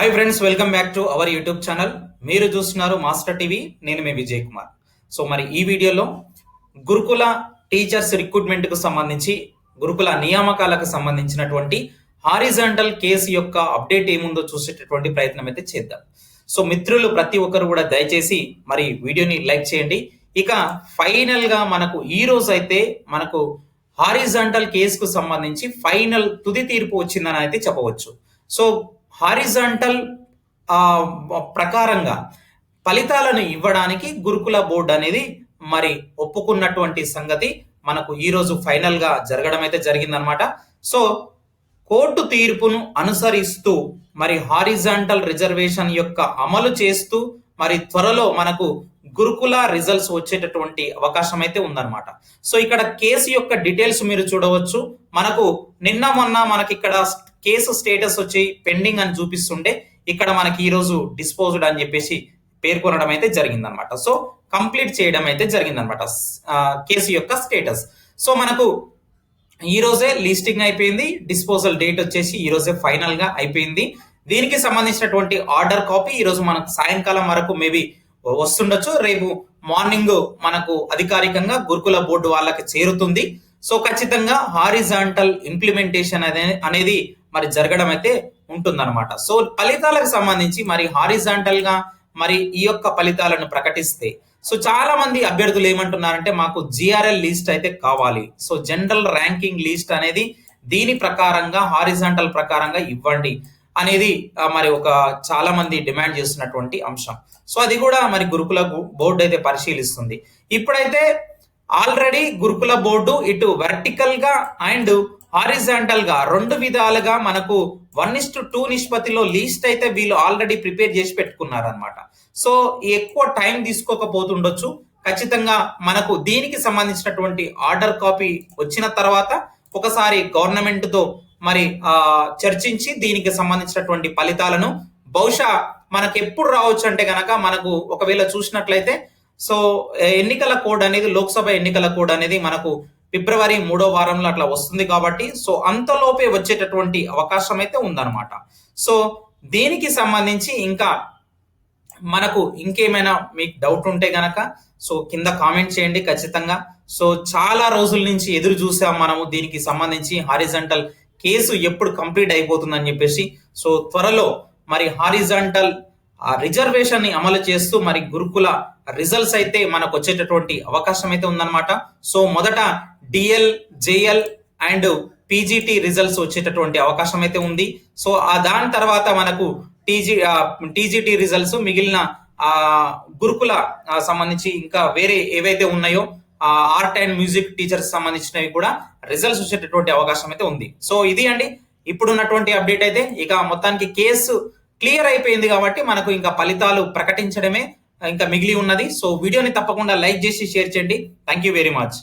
Hi friends welcome back to our YouTube channel మీరు చూస్తున్నారు master TV నేను మీ Vijay Kumar. So మరి ఈ వీడియోలో గురుకుల టీచర్స్ రిక్రూట్మెంట్కు సంబంధించి గురుకుల నియామకాలకు సంబంధించినటువంటి హారిజాంటల్ కేసు యొక్క అప్డేట్ ఏముందో చూసేటటువంటి ప్రయత్నం అయితే చేద్దాం. సో మిత్రులు ప్రతి ఒక్కరు కూడా దయచేసి మరి వీడియోని లైక్ చేయండి. ఇక ఫైనల్గా మనకు ఈ రోజు అయితే మనకు హారిజాంటల్ కేసుకు సంబంధించి ఫైనల్ తుది తీర్పు వచ్చిందని అయితే చెప్పవచ్చు. సో హారిజాంటల్ ప్రకారంగా ఫలితాలను ఇవ్వడానికి గురుకుల బోర్డు అనేది మరి ఒప్పుకున్నటువంటి సంగతి మనకు ఈరోజు ఫైనల్గా జరగడం అయితే జరిగిందనమాట సో కోర్టు తీర్పును అనుసరిస్తూ మరి హారిజాంటల్ రిజర్వేషన్ యొక్క అమలు చేస్తూ మరి త్వరలో మనకు గురుకుల రిజల్ట్స్ వచ్చేటటువంటి అవకాశం అయితే ఉందన్నమాట. సో ఇక్కడ కేసు యొక్క డీటెయిల్స్ మీరు చూడవచ్చు. మనకు నిన్న మొన్న మనకి ఇక్కడ కేసు స్టేటస్ వచ్చి పెండింగ్ అని చూపిస్తుండే ఇక్కడ మనకి ఈరోజు డిస్పోజ్డ్ అని చెప్పేసి పేర్కొనడం అయితే జరిగిందనమాట సో కంప్లీట్ చేయడం అయితే జరిగిందనమాట కేసు యొక్క స్టేటస్. సో మనకు ఈ రోజే లిస్టింగ్ అయిపోయింది. డిస్పోజల్ డేట్ వచ్చేసి ఈ రోజే ఫైనల్గా అయిపోయింది. దీనికి సంబంధించినటువంటి ఆర్డర్ కాపీ ఈ రోజు మనకు సాయంకాలం వరకు మేబీ వస్తుండొచ్చు. రేపు మార్నింగ్ మనకు అధికారికంగా గురుకుల బోర్డు వాళ్ళకి చేరుతుంది. సో ఖచ్చితంగా హారిజాంటల్ ఇంప్లిమెంటేషన్ అనేది మరి జరగడం అయితే ఉంటుందన్నమాట. సో ఫలితాలకు సంబంధించి మరి హారిజాంటల్గా మరి ఈ యొక్క ఫలితాలను ప్రకటిస్తే సో చాలా మంది అభ్యర్థులు ఏమంటున్నారంటే మాకు జిఆర్ఎల్ లిస్ట్ అయితే కావాలి. సో జనరల్ ర్యాంకింగ్ లిస్ట్ అనేది దీని ప్రకారంగా హారిజాంటల్ ప్రకారంగా ఇవ్వండి అనేది మరి ఒక చాలా మంది డిమాండ్ చేస్తున్నటువంటి అంశం. సో అది కూడా మరి గురుకుల బోర్డు అయితే పరిశీలిస్తుంది. ఇప్పుడైతే ఆల్రెడీ గురుకుల బోర్డు ఇటు వర్టికల్గా అండ్ హారిజాంటల్గా రెండు విధాలుగా మనకు వన్ ఇస్ టు టూ నిష్పత్తిలో లీస్ట్ అయితే వీళ్ళు ఆల్రెడీ ప్రిపేర్ చేసి పెట్టుకున్నారనమాట సో ఎక్కువ టైం తీసుకోకపోతుండొచ్చు. ఖచ్చితంగా మనకు దీనికి సంబంధించినటువంటి ఆర్డర్ కాపీ వచ్చిన తర్వాత ఒకసారి గవర్నమెంట్తో మరి చర్చించి దీనికి సంబంధించినటువంటి ఫలితాలను బహుశా మనకు ఎప్పుడు రావచ్చు అంటే కనుక మనకు ఒకవేళ చూసినట్లయితే సో ఎన్నికల కోడ్ అనేది లోక్సభ ఎన్నికల కోడ్ అనేది మనకు ఫిబ్రవరి మూడో వారంలో అట్లా వస్తుంది కాబట్టి సో అంతలోపే వచ్చేటటువంటి అవకాశం అయితే ఉందన్నమాట. సో దీనికి సంబంధించి ఇంకా మనకు ఇంకేమైనా మీకు డౌట్ ఉంటే గనక సో కింద కామెంట్ చేయండి ఖచ్చితంగా. సో చాలా రోజుల నుంచి ఎదురు చూసాం మనము దీనికి సంబంధించి హారిజంటల్ కేసు ఎప్పుడు కంప్లీట్ అయిపోతుందని చెప్పేసి. సో త్వరలో మరి హారిజంటల్ రిజర్వేషన్ని అమలు చేస్తూ మరి గురుకుల రిజల్ట్స్ అయితే మనకు వచ్చేటటువంటి అవకాశం అయితే ఉందన్నమాట. సో మొదట DL JL and PGT results వచ్చేటటువంటి అవకాశం అయితే ఉంది. సో ఆ దాని తర్వాత మనకు టీజీ టీజీటీ రిజల్ట్స్ మిగిలిన గురుకుల సంబంధించి ఇంకా వేరే ఏవైతే ఉన్నాయో ఆర్ట్ అండ్ మ్యూజిక్ టీచర్స్ సంబంధించినవి కూడా రిజల్ట్స్ వచ్చేటటువంటి అవకాశం అయితే ఉంది. సో ఇది అండి. ఇప్పుడున్నటువంటి అప్డేట్ అయితే ఇక మొత్తానికి కేసు క్లియర్ అయిపోయింది కాబట్టి మనకు ఇంకా ఫలితాలు ప్రకటించడమే ఇంకా మిగిలి ఉన్నది. సో వీడియోని తప్పకుండా లైక్ చేసి షేర్ చేయండి. Thank you very much